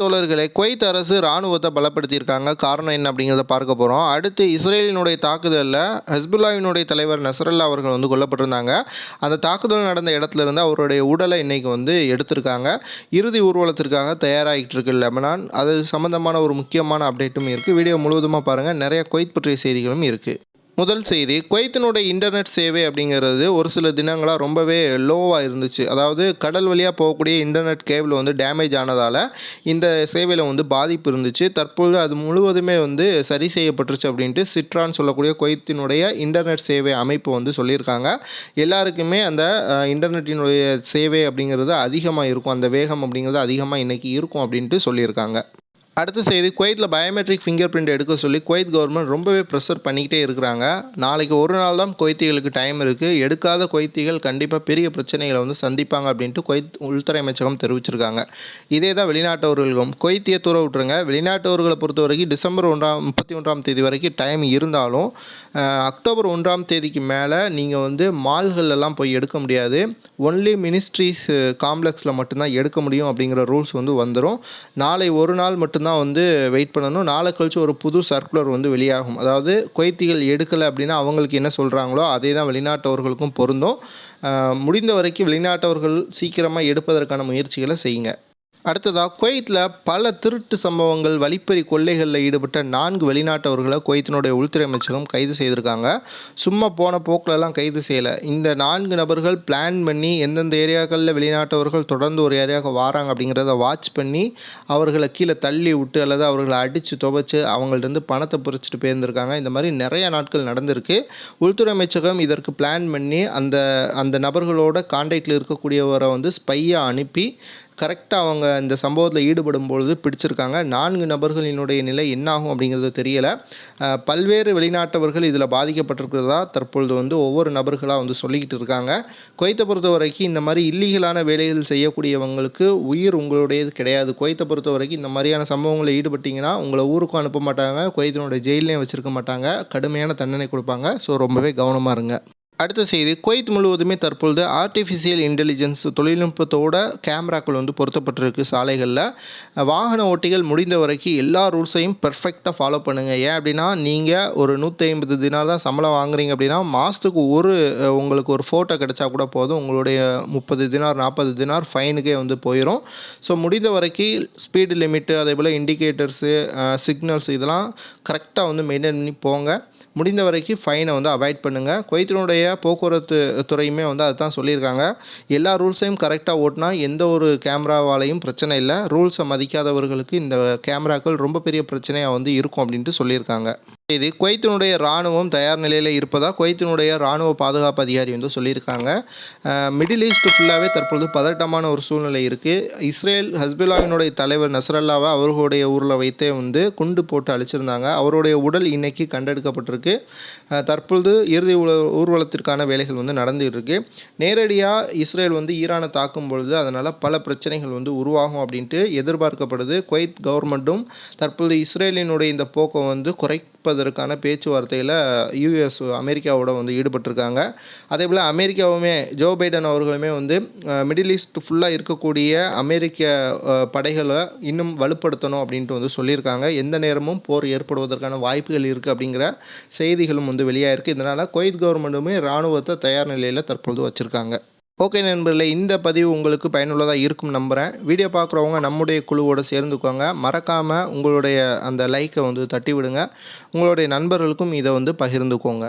தோழர்களே குவைத் அரசு இராணுவத்தை பலப்படுத்தியிருக்காங்க. காரணம் என்ன அப்படிங்கிறத பார்க்க போகிறோம் அடுத்து இஸ்ரேலினுடைய தாக்குதலில் ஹஸ்புல்லாவினுடைய தலைவர் நசரல்லா அவர்கள் வந்து கொல்லப்பட்டிருந்தாங்க. அந்த தாக்குதல் நடந்த இடத்துல இருந்து அவருடைய உடலை இன்றைக்கி வந்து எடுத்திருக்காங்க. இறுதி ஊர்வலத்திற்காக தயாராகிட்டு இருக்கு லெபனான். அது சம்மந்தமான ஒரு முக்கியமான அப்டேட்டும் இருக்குது வீடியோ முழுவதுமாக பாருங்கள் நிறைய குவைத் பற்றிய செய்திகளும் இருக்குது முதல் செய்தி குவைத்தினுடைய இன்டர்நெட் சேவை அப்படிங்கிறது ஒரு சில தினங்களாக ரொம்பவே லோவாக இருந்துச்சு. அதாவது கடல் வழியாக போகக்கூடிய இன்டர்நெட் கேபிள் வந்து டேமேஜ் ஆனதால் இந்த சேவையில் வந்து பாதிப்பு இருந்துச்சு. தற்பொழுது அது முழுவதுமே வந்து சரி செய்யப்பட்டுருச்சு அப்படின்ட்டு சிட்ரான்னு சொல்லக்கூடிய குவைத்தினுடைய இன்டர்நெட் சேவை அமைப்பு வந்து சொல்லியிருக்காங்க. எல்லாருக்குமே அந்த இன்டர்நெட்டினுடைய சேவை அப்படிங்கிறது அதிகமாக இருக்கும். அந்த வேகம் அப்படிங்கிறது அதிகமாக இன்றைக்கி இருக்கும் அப்படின்ட்டு சொல்லியிருக்காங்க. அடுத்த செய்தி குவைத்தில் பயோமெட்ரிக் ஃபிங்கர் பிரிண்ட் எடுக்க சொல்லி குவைத் கவர்மெண்ட் ரொம்பவே ப்ரெஷர் பண்ணிக்கிட்டே இருக்கிறாங்க. நாளைக்கு ஒரு நாள் தான் குவைத்திகளுக்கு டைம் இருக்குது எடுக்காத குவைத்திகள் கண்டிப்பாக பெரிய பிரச்சனைகளை வந்து சந்திப்பாங்க அப்படின்ட்டு குவைத் உள்துறை அமைச்சகம் தெரிவிச்சிருக்காங்க. இதே தான் வெளிநாட்டவர்களுக்கும். குவைத்திய தூர விட்டுருங்க. வெளிநாட்டவர்களை பொறுத்த வரைக்கும் டிசம்பர் ஒன்றாம் முப்பத்தி ஒன்றாம் தேதி வரைக்கும் டைம் இருந்தாலும் அக்டோபர் ஒன்றாம் தேதிக்கு மேலே நீங்கள் வந்து மால்களெல்லாம் போய் எடுக்க முடியாது. ஒன்லி மினிஸ்ட்ரிஸ் காம்ப்ளெக்ஸில் மட்டும்தான் எடுக்க முடியும் அப்படிங்கிற ரூல்ஸ் வந்து வந்துடும் நாளை ஒரு நாள் மட்டும்தான் தான் வந்து வெயிட் பண்ணணும். நாளை கழிச்சு ஒரு புது சர்க்குலர் வந்து வெளியாகும். அதாவது குவைத்திகள் எடுக்கலை அப்படின்னா அவங்களுக்கு என்ன சொல்கிறாங்களோ அதே தான் வெளிநாட்டவர்களுக்கும் பொருந்தும். முடிந்த வரைக்கும் வெளிநாட்டவர்கள் சீக்கிரமாக எடுப்பதற்கான முயற்சிகளை செய்யுங்க. அடுத்ததாக குவைத்தில் பல திருட்டு சம்பவங்கள் வழிப்பறி கொள்ளைகளில் ஈடுபட்ட நான்கு வெளிநாட்டவர்களை குவைத்தினுடைய உள்துறை அமைச்சகம் கைது செய்திருக்காங்க. சும்மா போன போக்கிலலாம் கைது செய்யலை. இந்த நான்கு நபர்கள் பிளான் பண்ணி எந்தெந்த ஏரியாக்களில் வெளிநாட்டவர்கள் தொடர்ந்து ஒரு ஏரியாவுக்கு வராங்க அப்படிங்கிறத வாட்ச் பண்ணி அவர்களை கீழே தள்ளி விட்டு அல்லது அவர்களை அடித்து துவைச்சு அவங்கள்ட்ட பணத்தை பொறிச்சிட்டு போயிருந்திருக்காங்க இந்த மாதிரி நிறைய நாட்கள் நடந்திருக்கு. உள்துறை அமைச்சகம் இதற்கு பிளான் பண்ணி அந்த அந்த நபர்களோட கான்டாக்டில் இருக்கக்கூடியவரை வந்து ஸ்பையாக அனுப்பி கரெக்டாக அவங்க இந்த சம்பவத்தில் ஈடுபடும் பொழுது பிடிச்சிருக்காங்க. நான்கு நபர்களினுடைய நிலை என்னாகும் அப்படிங்கிறது தெரியலை. பல்வேறு வெளிநாட்டவர்கள் இதில் பாதிக்கப்பட்டிருக்கிறதா தற்பொழுது வந்து ஒவ்வொரு நபர்களாக வந்து சொல்லிக்கிட்டு இருக்காங்க. குவைத்தை பொறுத்த வரைக்கும் இந்த மாதிரி இல்லீகலான வேலைகள் செய்யக்கூடியவங்களுக்கு உயிர் உங்களுடையது கிடையாது. குவைத்தை பொறுத்த வரைக்கும் இந்த மாதிரியான சம்பவங்களில் ஈடுபட்டீங்கன்னா உங்களை ஊருக்கும் அனுப்ப மாட்டாங்க. குவைத்தினுடைய ஜெயிலையும் வச்சுருக்க மாட்டாங்க. கடுமையான தண்டனை கொடுப்பாங்க. ஸோ ரொம்பவே கவனமாக இருங்க. அடுத்த செய்தி குவைத் முழுவதுமே தற்பொழுது ஆர்டிஃபிஷியல் இன்டெலிஜென்ஸ் தொழில்நுட்பத்தோட கேமராக்கள் வந்து பொருத்தப்பட்டிருக்கு சாலைகளில். வாகன ஓட்டிகள் முடிந்த வரைக்கும் எல்லா ரூல்ஸையும் பெர்ஃபெக்டாக ஃபாலோ பண்ணுங்கள் ஏன் அப்படின்னா நீங்கள் ஒரு நூற்றி ஐம்பது தினார் தான் சம்பளம் வாங்குறீங்க அப்படின்னா மாதத்துக்கு ஒரு உங்களுக்கு ஒரு ஃபோட்டோ கிடைச்சா கூட போதும். உங்களுடைய முப்பது தினார் நாற்பது தினார் ஃபைனுக்கே வந்து போயிடும் ஸோ முடிந்த வரைக்கும் ஸ்பீடு லிமிட்டு அதே போல் இண்டிகேட்டர்ஸு சிக்னல்ஸ் இதெல்லாம் கரெக்டாக வந்து மெயின்டைன் பண்ணி போங்க. முடிந்த வரைக்கும் ஃபைனை வந்து அவாய்ட் பண்ணுங்கள் குவைத்தினுடைய போக்குவரத்து துறையுமே வந்து அதுதான் சொல்லியிருக்காங்க. எல்லா ரூல்ஸையும் கரெக்டாக ஓட்டினா எந்த ஒரு கேமராவாலையும் பிரச்சனை இல்லை. ரூல்ஸை மதிக்காதவர்களுக்கு இந்த கேமராக்கள் ரொம்ப பெரிய பிரச்சனையாக வந்து இருக்கும் அப்படின்ட்டு சொல்லியிருக்காங்க. இது குவைத்தினுடைய இராணுவம் தயார் நிலையில் இருப்பதாக குவைத்தினுடைய இராணுவ பாதுகாப்பு அதிகாரி வந்து சொல்லியிருக்காங்க. மிடில் ஈஸ்ட் ஃபுல்லாகவே தற்பொழுது பதட்டமான ஒரு சூழ்நிலை இருக்குது இஸ்ரேல் ஹஸ்புல்லாவினுடைய தலைவர் நஸ்ரல்லாவை அவர்களுடைய ஊரில் வைத்தே வந்து குண்டு போட்டு அழிச்சிருந்தாங்க. அவருடைய உடல் இன்னைக்கு கண்டெடுக்கப்பட்டிருக்கு. தற்பொழுது இறுதி ஊர்வலத்திற்கான வேலைகள் வந்து நடந்துகிட்டு இருக்கு நேரடியாக இஸ்ரேல் வந்து ஈரானை தாக்கும் பொழுது அதனால் பல பிரச்சனைகள் வந்து உருவாகும் அப்படின்ட்டு எதிர்பார்க்கப்படுது. குவைத் கவர்மெண்ட்டும் தற்பொழுது இஸ்ரேலினுடைய இந்த போக்கை வந்து குறை மீட்பதற்கான பேச்சுவார்த்தையில் யூஎஸ் அமெரிக்காவோட வந்து ஈடுபட்டிருக்காங்க. அதே போல் அமெரிக்காவுமே ஜோ பைடன் அவர்களுமே வந்து மிடில் ஈஸ்ட் ஃபுல்லாக இருக்கக்கூடிய அமெரிக்க படைகளை இன்னும் வலுப்படுத்தணும் அப்படின்ட்டு வந்து சொல்லியிருக்காங்க. எந்த நேரமும் போர் ஏற்படுவதற்கான வாய்ப்புகள் இருக்குது அப்படிங்கிற செய்திகளும் வந்து வெளியாகிருக்கு இதனால் குவைத் கவர்மெண்ட்டுமே இராணுவத்தை தயார் நிலையில் தற்பொழுது வச்சுருக்காங்க. ஓகே நண்பர்களே இந்த பதிவு உங்களுக்கு பயனுள்ளதாக இருக்கும் நம்புகிறேன் வீடியோ பார்க்குறவங்க நம்முடைய குழுவோடு சேர்ந்துக்கோங்க. மறக்காமல் உங்களுடைய அந்த லைக்கை வந்து தட்டி விடுங்க உங்களுடைய நண்பர்களுக்கும் இதை வந்து பகிர்ந்துக்கோங்க.